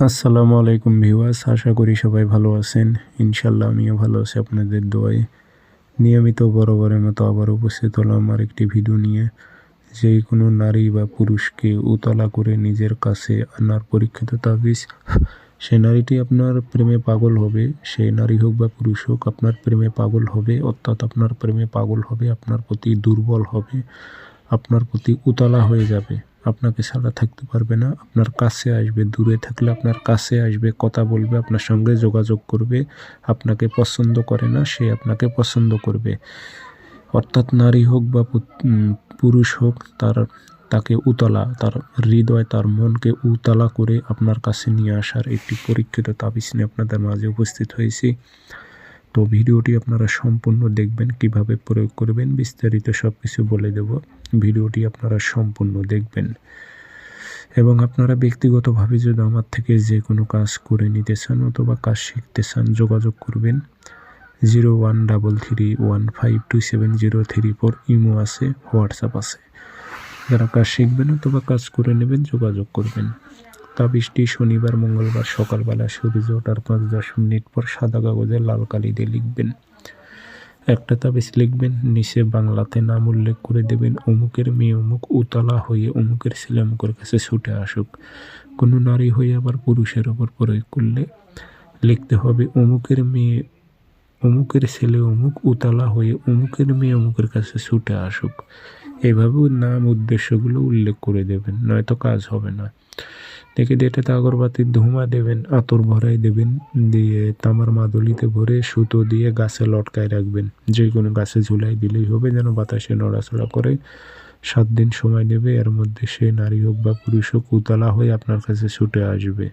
আসসালামু আলাইকুম ভিউয়ার্স, আশা করি সবাই ভালো আছেন। ইনশাল্লাহ আমিও ভালো আছি আপনাদের দোয়ায়। নিয়মিত বরাবরের মতো আবার উপস্থিত হলাম আমার একটি ভিডিও নিয়ে। যে কোনো নারী বা পুরুষকে উতলা করে নিজের কাছে আনার পরীক্ষিত তাবিজ। সে নারীটি আপনার প্রেমে পাগল হবে সে নারী হোক বা পুরুষ হোক, আপনার প্রেমে পাগল হবে, অর্থাৎ আপনার প্রেমে পাগল হবে, আপনার প্রতি দুর্বল হবে, আপনার প্রতি উতলা হয়ে যাবে। আপনাকে ছাড়া থাকতে পারবে না। আপনার কাছে আসবে, দূরে থাকলে আপনার কাছে আসবে, কথা বলবে, আপনার সঙ্গে যোগাযোগ করবে। আপনাকে পছন্দ করে না, সে আপনাকে পছন্দ করবে। অর্থাৎ নারী হোক বা পুরুষ হোক, তার, তাকে উতলা, তার হৃদয়, তার মনকে উতলা করে আপনার কাছে নিয়ে আসার একটি পরীক্ষিত তাবিজ নিয়ে আপনাদের মাঝে উপস্থিত হয়েছি। তো ভিডিওটি আপনারা সম্পূর্ণ দেখবেন, কীভাবে প্রয়োগ করবেন, বিস্তারিত সব কিছু বলে দেব। ভিডিওটি আপনারা সম্পূর্ণ দেখবেন। এবং আপনারা ব্যক্তিগতভাবে যদি আমার থেকে যে কোনো কাজ করে নিতে চান অথবা কাজ শিখতে চান, যোগাযোগ করবেন। Zero one double three one five two seven zero three four imo আছে, হোয়াটসঅ্যাপ আছে। যারা কাজ শিখবেন অথবা কাজ করে নেবেন, যোগাযোগ করবেন। তাবিজটি শনিবার, মঙ্গলবার সকালবেলা সূর্য ওঠার পাঁচ দশ মিনিট পর সাদা কাগজে লাল কালি দিয়ে লিখবেন। একটা তাবিজ লিখবেন, নিচে বাংলাতে নাম উল্লেখ করে দেবেন, অমুকের মেয়ে অমুক উতলা হয়ে অমুকের ছেলে অমুকের কাছে ছুটে আসুক। কোনো নারী হয়ে আবার পুরুষের ওপর প্রয়োগ করলে লিখতে হবে, অমুকের মেয়ে, অমুকের ছেলে অমুক উতলা হয়ে অমুকের মেয়ে অমুকের কাছে ছুটে আসুক। এভাবেও নাম উদ্দেশ্যগুলো উল্লেখ করে দেবেন, নয়তো কাজ হবে না। দেখে দিয়ে এটাতে আগরবাতির ধুমা দেবেন, আতর ভরাই দেবেন, দিয়ে তামার মাদুলিতে ভরে সুতো দিয়ে গাছে লটকায় রাখবেন। যে কোনো গাছে ঝুলাই দিলেই হবে যেন বাতাসে নড়াচড়া করে। সাত দিন সময় নেবে, এর মধ্যে সে নারী হোক বা পুরুষ হোক, উতলা হয়ে আপনার কাছে ছুটে আসবে।